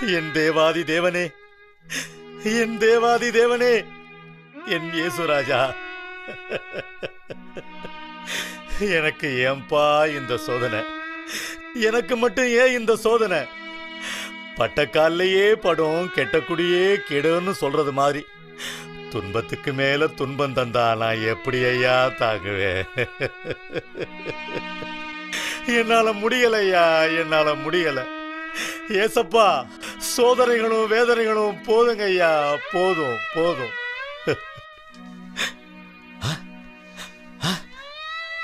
என் தேவாதி தேவனே என் தேவாதி தேவனே என் இயேசுராஜா. எனக்கு ஏன்பா இந்த சோதனை? எனக்கு மட்டும் ஏன் இந்த சோதனை? பட்டக்கால்லையே படும் கெட்டக்குடியே கெடுன்னு சொல்றது மாதிரி. துன்பத்துக்கு மேல துன்பம் தந்தா நான் எப்படி ஐயா தாங்குவேன்? என்னால முடியலையா? என்னால முடியலை. ஏசப்பா சோதனைகளும் வேதனைகளும் போதுங்க ஐயா. போதும் போதும்.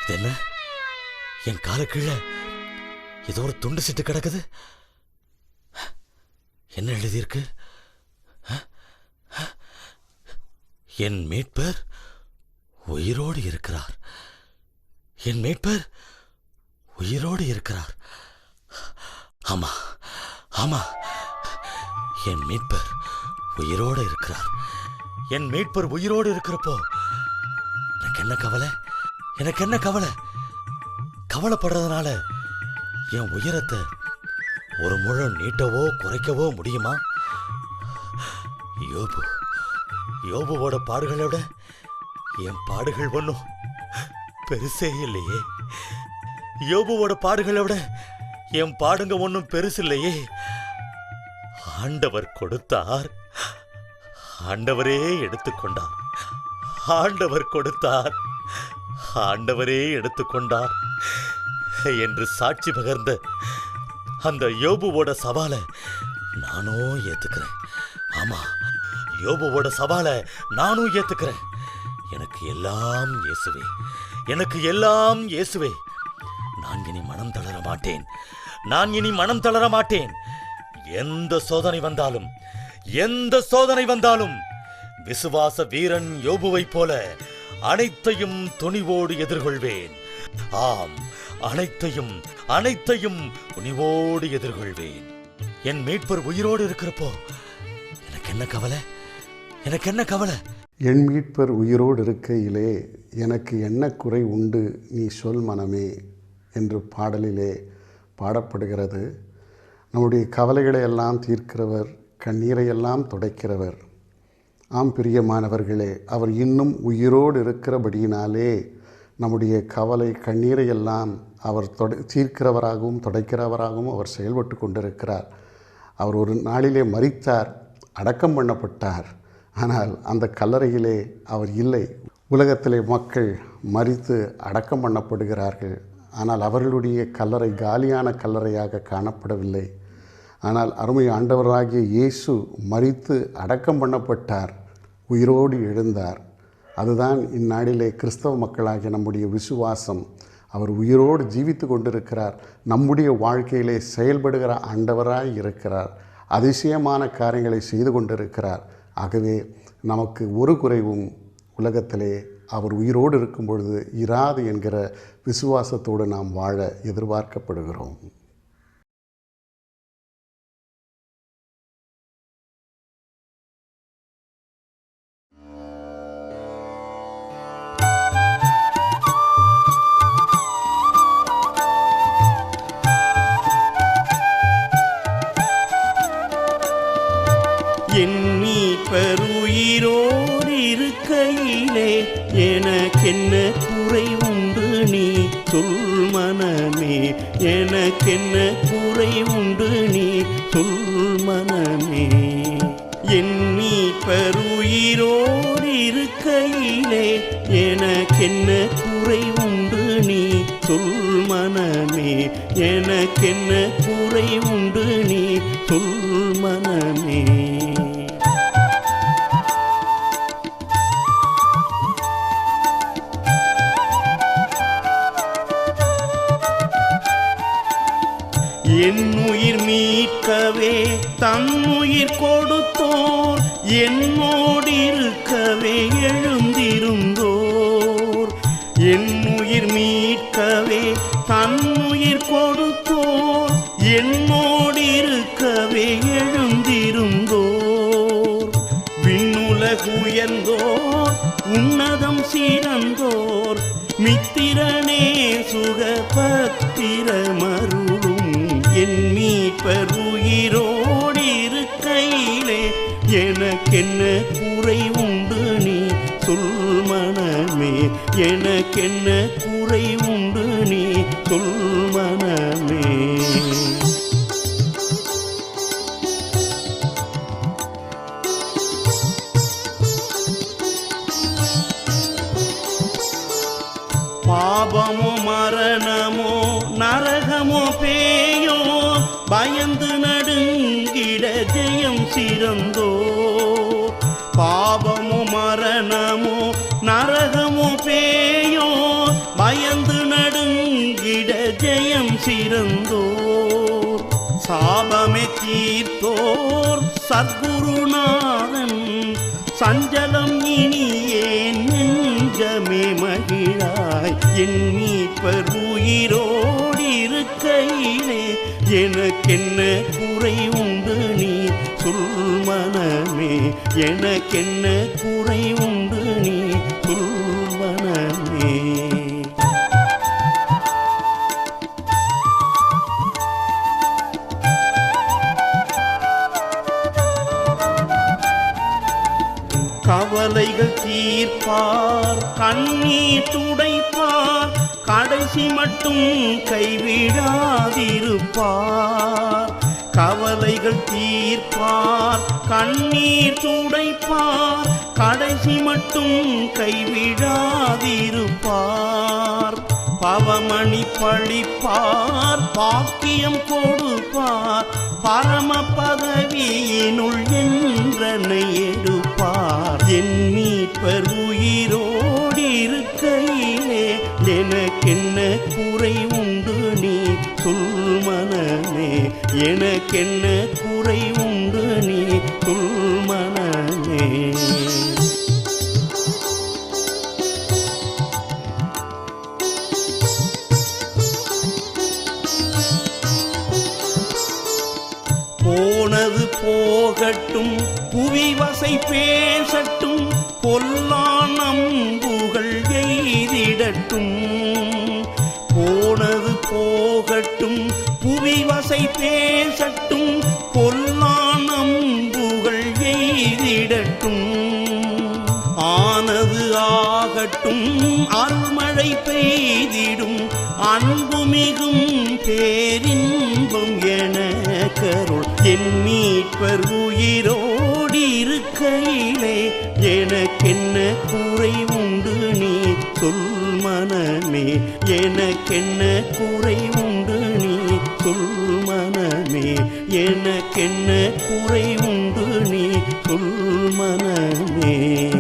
இது என்ன? என் கால கீழே ஏதோ ஒரு துண்டு சிட்டு கிடக்குது. என்ன எழுதியிருக்கு? என் மீட்பர் உயிரோடு இருக்கிறார். என் மீட்பர் உயிரோடு இருக்கிறார். ஆமா. ஆமா என் மீட்பர் உயிரோடு இருக்கிறார். என் மீட்பர் உயிரோடு இருக்கிறப்போ எனக்கு என்ன கவலை? எனக்கு என்ன கவலை? கவலைப்படுறதுனால என் உயரத்தை ஒரு முழம் நீட்டவோ குறைக்கவோ முடியுமா? யோபு யோபுவோட பாடுகளை விட என் பாடுகள் ஒன்றும் பெருசே இல்லையே. யோபுவோட பாடுகளை விட என் பாடுங்க ஒன்றும் பெருசு இல்லையே. ஆண்டவர் கொடுத்தார். ஆண்டவரே எடுத்துக்கொண்டார். ஆண்டவர் கொடுத்தார். ஆண்டவரே எடுத்துக்கொண்டார். என்று சாட்சி பகர்ந்த அந்த யோபுவோட சவாலை நானும் ஏத்துக்கிறேன். ஆமா யோபுவோட சவாலை நானும் ஏத்துக்கிறேன். எனக்கு எல்லாம் இயேசுவே எனக்கு எல்லாம் இயேசுவே. நான் இனி மனம் தளர மாட்டேன். நான் இனி மனம் தளர மாட்டேன். எந்த சோதனை வந்தாலும் எந்த சோதனை வந்தாலும் விசுவாச வீரன் யோபுவைப் போல அனைத்தையும் துணிவோடு எதிர்கொள்வேன். ஆம் அனைத்தையும் அனைத்தையும் துணிவோடு எதிர்கொள்வேன். என் மீட்பர் உயிரோடு இருக்கிறப்போ எனக்கு என்ன கவலை? எனக்கு என்ன கவலை? என் மீட்பர் உயிரோடு இருக்கையிலே எனக்கு என்ன குறை உண்டு நீ சொல் மனமே என்று பாடலிலே பாடப்படுகிறது. நம்முடைய கவலைகளை எல்லாம் தீர்க்கிறவர் கண்ணீரை எல்லாம் துடைக்கிறவர். ஆம் பிரியமானவர்களே அவர் இன்னும் உயிரோடு இருக்கிறபடியினாலே நம்முடைய கவலை கண்ணீரை எல்லாம் அவர் தொடை தீர்க்கிறவராகவும் துடைக்கிறவராகவும் அவர் செயல்பட்டு கொண்டிருக்கிறார். அவர் ஒரு நாளிலே மறித்தார் அடக்கம் பண்ணப்பட்டார். ஆனால் அந்த கல்லறையிலே அவர் இல்லை. உலகத்திலே மக்கள் மறித்து அடக்கம் பண்ணப்படுகிறார்கள். ஆனால் அவர்களுடைய கல்லறை காலியான கல்லறையாக காணப்படவில்லை. ஆனால் அருமை ஆண்டவராகிய இயேசு மறித்து அடக்கம் பண்ணப்பட்டார் உயிரோடு எழுந்தார். அதுதான் இந்நாளிலே கிறிஸ்தவ மக்களாகிய நம்முடைய விசுவாசம். அவர் உயிரோடு ஜீவித்து கொண்டிருக்கிறார். நம்முடைய வாழ்க்கையிலே செயல்படுகிற ஆண்டவராய் இருக்கிறார். அதிசயமான காரியங்களை செய்து கொண்டிருக்கிறார். ஆகவே நமக்கு ஒரு குறைவும் உலகத்திலே அவர் உயிரோடு இருக்கும் பொழுது இராது என்கிற விசுவாசத்தோடு நாம் வாழ எதிர்பார்க்கப்படுகிறோம். நீ பெருயிரோர் இருக்கையிலே எனக்கென்ன குறை உண்டு நீ? சொல் மனமே எனக்கென்ன குறை உண்டு நீ? சொல் மனமே. எண்ணி பெருயிரோர் இருக்கையிலே எனக்கென்ன குறை உண்டு நீ? சொல் மனமே எனக்கென்ன குறை உண்டு நீ? சொல் மனமே. தன்னுயிர் கொடுத்தோர் என்னோடிருக்கவே எழுந்திருந்தோர். என்னுயிர் மீட்கவே தன்னுயிர் கொடுத்தோர் என்னோடிருக்கவே எழுந்திருந்தோர். விண்ணுலகுயர்ந்தோர் உன்னதம் சீரந்தோர் மித்திரனே சுகபத்திரமரு என் மீட்பர் உயிரோடு இருக்கையிலே எனக்கென்ன குறை உண்டு நீ சொல் மனமே? எனக்கென்ன குறை உண்டு நீ சொல் மனமே? பாபமோ மரணமோ நரகமோ பேயோ பயந்து நடுங்கிட ஜெயம் சிறந்தோ? பாபமோ மரணமோ நரகமோ பேயோ? பயந்து நடுங்கிட ஜெயம் சிறந்தோ? சாபமே தீர்த்தோர் சத்குருநாதன் சஞ்சலம் இனி ஏன் நெஞ்சமே மகிழாய். என் மீட்பர் உயிரோடு இருக்கையிலே எனக்கென்ன குறை உண்டு நீ சொல் மனமே எனக்கென்ன குறை உண்டு நீ சொல் மனமே. கவலைகள் தீர்ப்பார் கண்ணீர் துடைப்பார் கடைசி மட்டும் கைவிடாதிருப்பார். கவலைகள் தீர்ப்பார் கண்ணீர் துடைப்பார் கடைசி மட்டும் கைவிடாதிருப்பார். பவமணி பழிப்பார் பாக்கியம் கொடுப்பார் பரம பதவியினுள் என்றனை எடுப்பார். என் மீட்பர் குறை உண்டு நீ? சொல் மனமே. எனக்கென்ன குறை உண்டு நீ? சொல் மனமே. போனது போகட்டும். புவிவசை பேசட்டும். பொல்லான் ஆகட்டும் அருள்மழை பெய்திடும் அன்பு மிகும் பேரின்பம் என கருள். என் மீட்பர் உயிரோடி இருக்கையிலே எனக்கென்ன குறை உண்டு நீ சொல் மனமே? எனக்கென்ன குறை உண்டு நீ சொல் மனமே? எனக்கென்ன குறை உண்டு நீ சொல் மனமே?